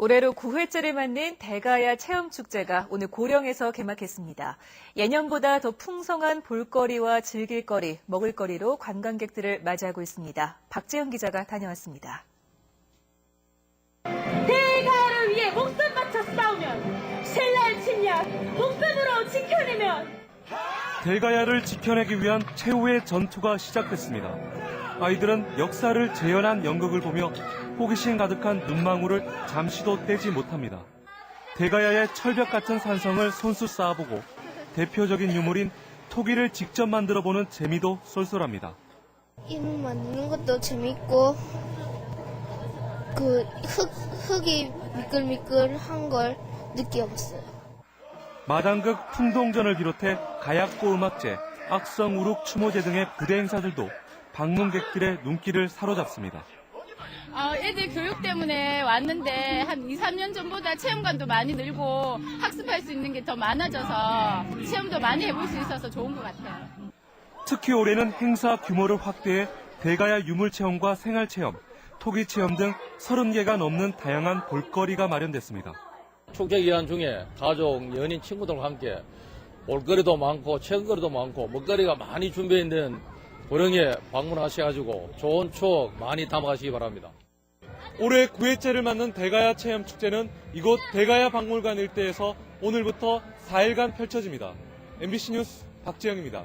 올해로 9회째를 맞는 대가야 체험축제가 오늘 고령에서 개막했습니다. 예년보다 더 풍성한 볼거리와 즐길거리, 먹을거리로 관광객들을 맞이하고 있습니다. 박재현 기자가 다녀왔습니다. 대가를 위해 목숨 바쳐 싸우면 신라의 침략 목숨으로 지켜내면 대가야를 지켜내기 위한 최후의 전투가 시작됐습니다. 아이들은 역사를 재현한 연극을 보며 호기심 가득한 눈망울을 잠시도 떼지 못합니다. 대가야의 철벽 같은 산성을 손수 쌓아보고 대표적인 유물인 토기를 직접 만들어보는 재미도 쏠쏠합니다. 이름 만드는 것도 재밌고 그 흙, 흙이 미끌미끌한 걸 느껴봤어요. 마당극 풍동전을 비롯해 가약고 음악제, 악성 우룩 추모제 등의 부대 행사들도 방문객들의 눈길을 사로잡습니다. 어, 애들 교육 때문에 왔는데 한 2, 3년 전보다 체험관도 많이 늘고 학습할 수 있는 게 더 많아져서 체험도 많이 해볼 수 있어서 좋은 것 같아요. 특히 올해는 행사 규모를 확대해 대가야 유물 체험과 생활 체험, 토기 체험 등 30개가 넘는 다양한 볼거리가 마련됐습니다. 축제 기간 중에 가족, 연인, 친구들과 함께 볼거리도 많고 체험거리도 많고 먹거리가 많이 준비해 있는 고령에 방문하셔가지고 좋은 추억 많이 담아가시기 바랍니다. 올해 9회째를 맞는 대가야 체험 축제는 이곳 대가야 박물관 일대에서 오늘부터 4일간 펼쳐집니다. MBC 뉴스 박지영입니다.